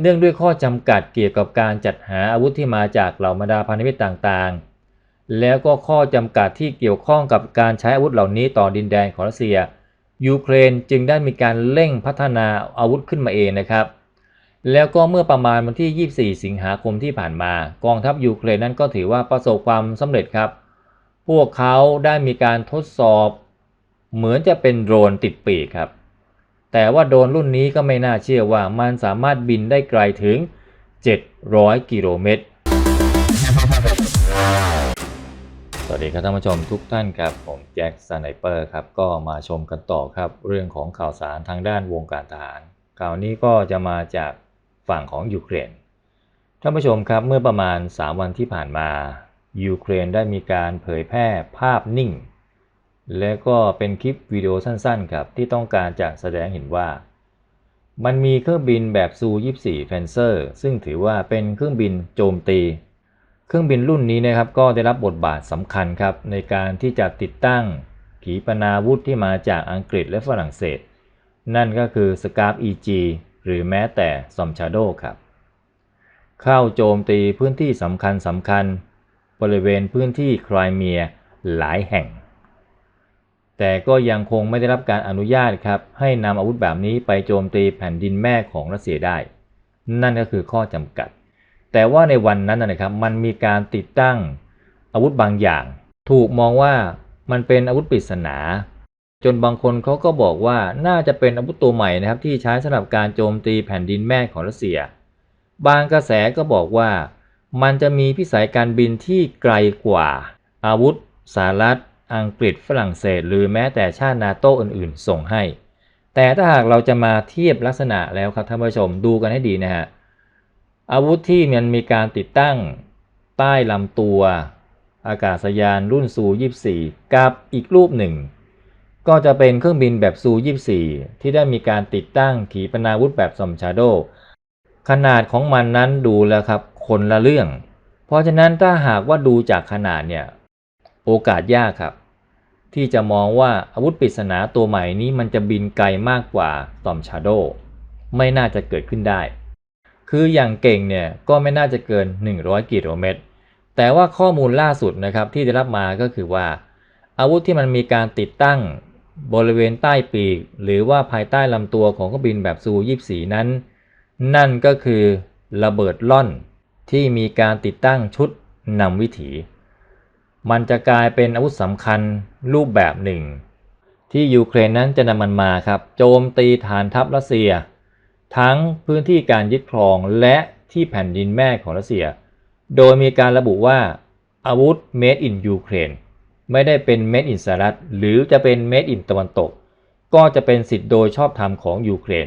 เนื่องด้วยข้อจำกัดเกี่ยวกับการจัดหาอาวุธที่มาจากเหล่าบรรดาพันธมิตรต่างๆ แล้วก็ข้อจำกัดที่เกี่ยวข้องกับการใช้อาวุธเหล่านี้ต่อดินแดนของรัสเซีย ยูเครนจึงได้มีการเร่งพัฒนาอาวุธขึ้นมาเองนะครับ แล้วก็เมื่อประมาณวันที่ 24 สิงหาคมที่ผ่านมา กองทัพยูเครนนั้นก็ถือว่าประสบความสำเร็จครับ พวกเขาได้มีการทดสอบ เหมือนจะเป็นโดรนติดปีกครับ แต่ว่าโดรนรุ่นนี้ก็ไม่น่าเชื่อว่ามันสามารถบินได้ไกลถึง 700 กิโลเมตร สวัสดีครับท่านผู้ชมทุกท่านครับ ผมแจ็คสไนเปอร์ครับ ก็มาชมกันต่อครับ เรื่องของข่าวสารทางด้านวงการทหารข่าวนี้ก็จะมาจากฝั่งของยูเครน ท่านผู้ชมครับเมื่อประมาณ 3 วันที่ผ่านมายูเครนได้มีการเผยแพร่ภาพนิ่ง และก็เป็นคลิปวิดีโอสั้นๆครับที่ต้องการจะแสดงเห็นว่า มันมีเครื่องบินแบบซู 24 Fencer ซึ่งถือว่าเป็นเครื่องบินโจมตี เครื่องบินรุ่นนี้นะครับก็ได้รับบทบาทสำคัญครับในการที่จะติดตั้งขีปนาวุธที่มาจากอังกฤษและฝรั่งเศส นั่นก็คือ Scarp EG หรือแม้แต่ s o m Shadow ครับเข้าโจมตีพื้นที่สำคัญสำคัญ บริเวณพื้นที่ไครเมียหลายแห่ง แต่ก็ยังคงไม่ได้รับการอนุญาตครับให้นำอาวุธแบบนี้ไปโจมตีแผ่นดินแม่ของรัสเซียได้ นั่นก็คือข้อจำกัด แต่ว่าในวันนั้นนะครับมันมีการติดตั้งอาวุธบางอย่าง ถูกมองว่ามันเป็นอาวุธปริศนา จนบางคนเขาก็บอกว่าน่าจะเป็นอาวุธตัวใหม่นะครับที่ใช้สำหรับการโจมตีแผ่นดินแม่ของรัสเซีย บางกระแสก็บอกว่า มันจะมีพิสัยการบินที่ไกลกว่า อาวุธสหรัฐ อังกฤษฝรั่งเศส หรือแม้แต่ชาตินาโต้อื่นๆ ส่งให้ แต่ถ้าหากเราจะมาเทียบลักษณะแล้วครับท่านผู้ชมดูกันให้ดีนะฮะอาวุธที่มันมีการติดตั้งใต้ลำตัว อากาศยานรุ่นซู24 กับอีกรูปหนึ่ง ก็จะเป็นเครื่องบินแบบซู24 ที่ได้มีการติดตั้งขีปนาวุธแบบซอมชาโด ขนาดของมันนั้นดูแล้วครับคนละเรื่อง เพราะฉะนั้นถ้าหากว่าดูจากขนาดเนี่ย โอกาสยากครับ ที่จะมองว่าอาวุธปริศนาตัวใหม่นี้มันจะบินไกลมากกว่าซอมชาโดไม่น่าจะเกิดขึ้นได้ คืออย่างเก่งเนี่ยก็ไม่น่าจะเกิน 100 กิโลเมตร แต่ว่าข้อมูลล่าสุดนะครับที่ได้รับมาก็คือว่า อาวุธที่มันมีการติดตั้งบริเวณใต้ปีก หรือว่าภายใต้ลำตัวของเครื่องบินแบบซู24 นั้น นั่นก็คือระเบิดล่อนที่มีการติดตั้งชุดนำวิถี มันจะกลายเป็นอาวุธสำคัญรูปแบบหนึ่ง ที่ยูเครนนั้นจะนำมันมาครับ โจมตีฐานทัพรัสเซีย ทั้งพื้นที่การยึดครองและที่แผ่นดินแม่ของรัสเซีย โดยมีการระบุว่าอาวุธ made in Ukraine ไม่ได้เป็น made in สหรัฐหรือจะเป็น made in ตะวันตก ก็จะเป็นสิทธิ์โดยชอบธรรมของยูเครน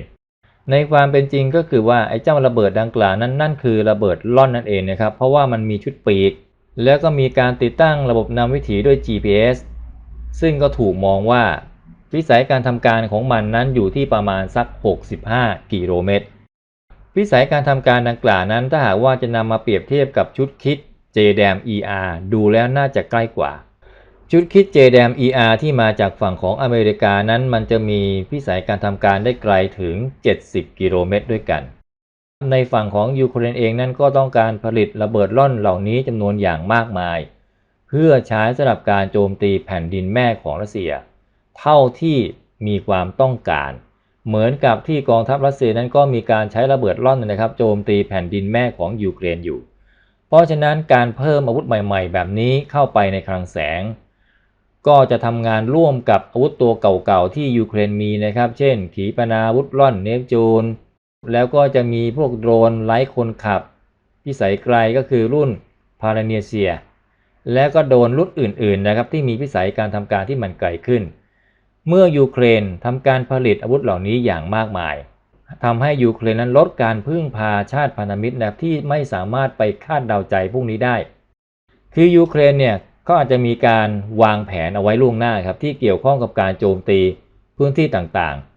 ในความเป็นจริงก็คือว่าไอ้เจ้าระเบิดดังกล่าวนั้นนั่นคือระเบิดล่อนนั่นเองนะครับ เพราะว่ามันมีชุดปีก แล้วก็มีการติดตั้งระบบนำวิถีด้วย GPS ซึ่งก็ถูกมองว่า วิสัยการทำการของมันนั้นอยู่ที่ประมาณสัก 65 กิโลเมตร วิสัยการทำการดังกล่าวนั้นถ้าหากว่าจะนำมาเปรียบเทียบกับชุดคิด JDAM ER ดูแล้วน่าจะใกล้กว่า ชุดคิด JDAM ER ที่มาจากฝั่งของอเมริกานั้นมันจะมีพิสัยการทำการได้ไกลถึง 70 กิโลเมตรด้วยกัน ในฝั่งของยูเครนเองนั้นก็ต้องการผลิตระเบิดล่อนเหล่านี้จำนวนอย่างมากมาย เพื่อใช้สำหรับการโจมตีแผ่นดินแม่ของรัสเซีย เท่าที่มีความต้องการ เหมือนกับที่กองทัพรัสเซียนั้นก็มีการใช้ระเบิดล่อนนะครับ โจมตีแผ่นดินแม่ของยูเครนอยู่ เพราะฉะนั้นการเพิ่มอาวุธใหม่ๆ แบบนี้เข้าไปในคลังแสง ก็จะทำงานร่วมกับอาวุธตัวเก่าๆที่ยูเครนมีนะครับ เช่น ขีปนาวุธล่อนเนปจูน แล้วก็จะมีพวกโดรนไร้คนขับ พิสัยไกลก็คือรุ่นพาราเนเซีย แล้วก็โดนรุ่นอื่นๆนะครับที่มีพิสัยการทำการที่มันไกลขึ้น เมื่อยูเครนทำการผลิตอาวุธเหล่านี้อย่างมากมายทำให้ยูเครนนั้นลดการพึ่งพาชาติพันธมิตรนะที่ไม่สามารถไปคาดเดาใจพวกนี้ได้ คือยูเครนเนี่ยก็อาจจะมีการวางแผนเอาไว้ล่วงหน้าครับที่เกี่ยวข้องกับการโจมตีพื้นที่ต่างๆ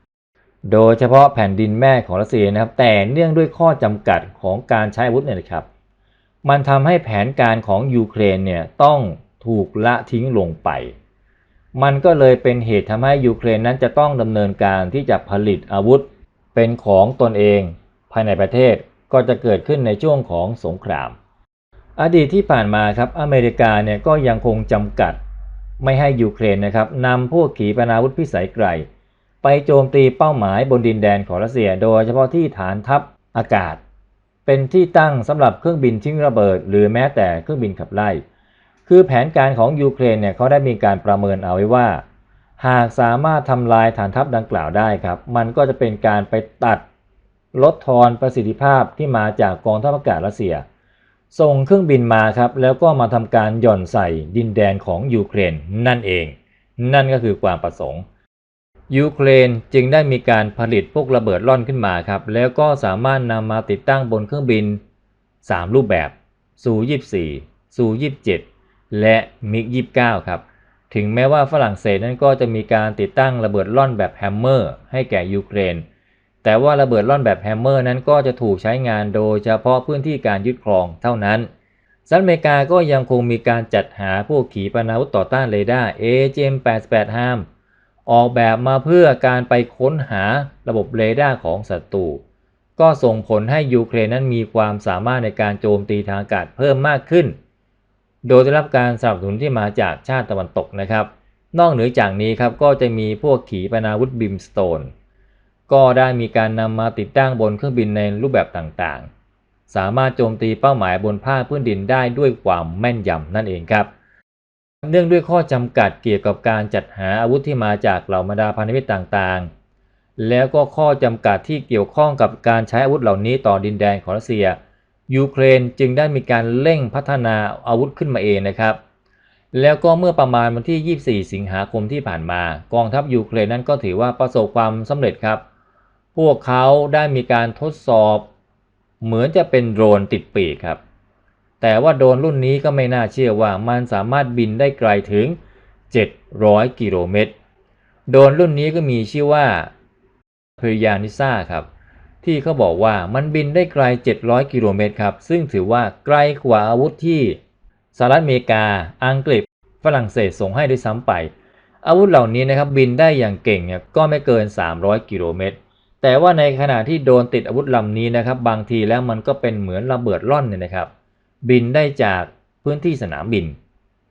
โดยเฉพาะแผ่นดินแม่ของรัสเซียนะครับ แต่เนื่องด้วยข้อจำกัดของการใช้อาวุธเนี่ยนะครับ มันทำให้แผนการของยูเครนเนี่ยต้องถูกละทิ้งลงไป มันก็เลยเป็นเหตุทำให้ยูเครนนั้นจะต้องดำเนินการที่จะผลิตอาวุธเป็นของตนเองภายในประเทศก็จะเกิดขึ้นในช่วงของสงคราม อดีตที่ผ่านมาครับอเมริกาเนี่ยก็ยังคงจำกัด ไม่ให้ยูเครนนะครับนำพวกขีปนาวุธพิสัยไกล ไปโจมตีเป้าหมายบนดินแดนของรัสเซีย โดยเฉพาะที่ฐานทัพอากาศ เป็นที่ตั้งสำหรับเครื่องบินทิ้งระเบิด หรือแม้แต่เครื่องบินขับไล่ คือแผนการของยูเครนเนี่ยเขาได้มีการประเมินเอาไว้ว่า หากสามารถทำลายฐานทัพดังกล่าวได้ครับ มันก็จะเป็นการไปตัดลดทอนประสิทธิภาพที่มาจากกองทัพอากาศรัสเซีย ส่งเครื่องบินมาครับ แล้วก็มาทำการหย่อนใส่ดินแดนของยูเครนนั่นเอง นั่นก็คือความประสงค์ ยูเครนจึงได้มีการผลิตพวกระเบิดล่อนขึ้นมาครับ แล้วก็สามารถนำมาติดตั้งบนเครื่องบิน 3 รูปแบบซู24ซู27 และมิก29 ครับ ถึงแม้ว่าฝรั่งเศสนั้นก็จะมีการติดตั้งระเบิดล่อนแบบแฮมเมอร์ให้แก่ยูเครน แต่ว่าระเบิดล่อนแบบแฮมเมอร์นั้นก็จะถูกใช้งานโดยเฉพาะพื้นที่การยึดครองเท่านั้นสหรัฐอเมริกาก็ยังคงมีการจัดหาพวกขีปนาวุธต่อต้านเรดาร์ AGM-88 HARM ออกแบบมาเพื่อการไปค้นหาระบบเรดาร์ของศัตรู ก็ส่งผลให้ยูเครนนั้นมีความสามารถในการโจมตีทางอากาศเพิ่มมากขึ้น โดยได้รับการสนับสนุนที่มาจากชาติตะวันตกนะครับ นอกเหนือจากนี้ครับก็จะมีพวกขีปนาวุธบิมสโตน ก็ได้มีการนำมาติดตั้งบนเครื่องบินในรูปแบบต่างๆ สามารถโจมตีเป้าหมายบนภาคพื้นดินได้ด้วยความแม่นยำนั่นเองครับ เนื่องด้วยข้อจำกัดเกี่ยวกับการจัดหาอาวุธที่มาจากเหล่าบรรดาพันธมิตรต่างๆ แล้วก็ข้อจำกัดที่เกี่ยวข้องกับการใช้อาวุธเหล่านี้ต่อดินแดนของรัสเซีย ยูเครนจึงได้มีการเร่งพัฒนาอาวุธขึ้นมาเองนะครับ แล้วก็เมื่อประมาณวันที่ 24 สิงหาคมที่ผ่านมา กองทัพยูเครนนั้นก็ถือว่าประสบความสำเร็จครับ พวกเขาได้มีการทดสอบ เหมือนจะเป็นโดรนติดปีกครับ แต่ว่าโดรนรุ่นนี้ก็ไม่น่าเชื่อว่ามันสามารถบินได้ไกลถึง 700 กิโลเมตร โดรนรุ่นนี้ก็มีชื่อว่าเพริยานิซ่าครับ ที่เขาบอกว่ามันบินได้ไกล 700 กิโลเมตรครับ ซึ่งถือว่าไกลกว่าอาวุธที่สหรัฐอเมริกา อังกฤษ ฝรั่งเศสส่งให้ด้วยซ้ำไป อาวุธเหล่านี้นะครับบินได้อย่างเก่งเนี่ยก็ไม่เกิน 300 กิโลเมตร แต่ว่าในขณะที่โดนติดอาวุธลำนี้นะครับ บางทีแล้วมันก็เป็นเหมือนระเบิดล่อนเนี่ยนะครับ บินได้จากพื้นที่สนามบิน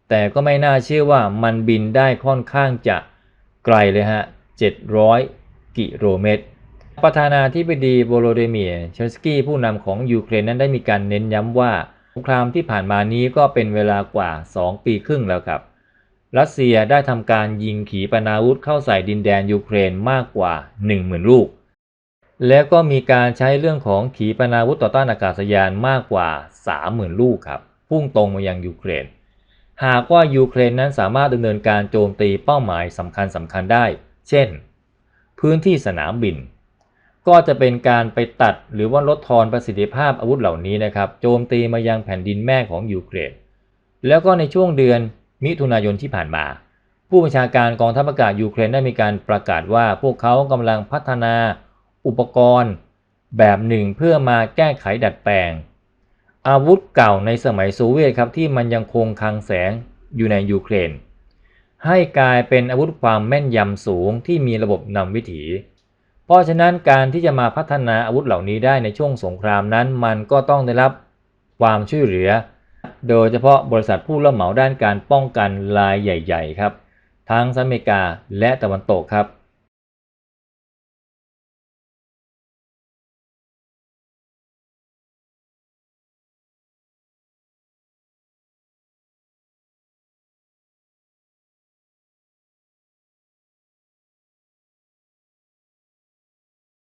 แต่ก็ไม่น่าเชื่อว่ามันบินได้ค่อนข้างจะไกลเลยฮะ 700 กิโลเมตร ประธานาธิบดีโวโลเดเมียร์เชลสกี้ผู้นำของยูเครนนั้นได้มีการเน้นย้ำว่าสงครามที่ผ่านมานี้ก็เป็นเวลากว่า 2 ปีครึ่งแล้วครับ รัสเซียได้ทำการยิงขีปนาวุธเข้าใส่ดินแดนยูเครนมากกว่า 10,000 ลูก แล้วก็มีการใช้เรื่องของขีปนาวุธต่อต้านอากาศยานมากกว่า 30,000 ลูกครับ พุ่งตรงมายังยูเครน หากว่ายูเครนนั้นสามารถดำเนินการโจมตีเป้าหมายสำคัญสำคัญได้ เช่น พื้นที่สนามบิน ก็จะเป็นการไปตัดหรือว่าลดทอนประสิทธิภาพอาวุธเหล่านี้นะครับ โจมตีมายังแผ่นดินแม่ของยูเครน แล้วก็ในช่วงเดือนมิถุนายนที่ผ่านมาผู้บัญชาการกองทัพอากาศยูเครนได้มีการประกาศว่าพวกเขากำลังพัฒนา อุปกรณ์แบบหนึ่งเพื่อมาแก้ไขดัดแปลง อาวุธเก่าในสมัยโซเวียตครับที่มันยังคงคลังแสงอยู่ในยูเครน ให้กลายเป็นอาวุธความแม่นยำสูงที่มีระบบนำวิถี เพราะฉะนั้นการที่จะมาพัฒนาอาวุธเหล่านี้ได้ในช่วงสงครามนั้น มันก็ต้องได้รับความช่วยเหลือ โดยเฉพาะบริษัทผู้รับเหมาด้านการป้องกันรายใหญ่ ๆ ครับ ทั้งสหรัฐอเมริกาและตะวันตกครับ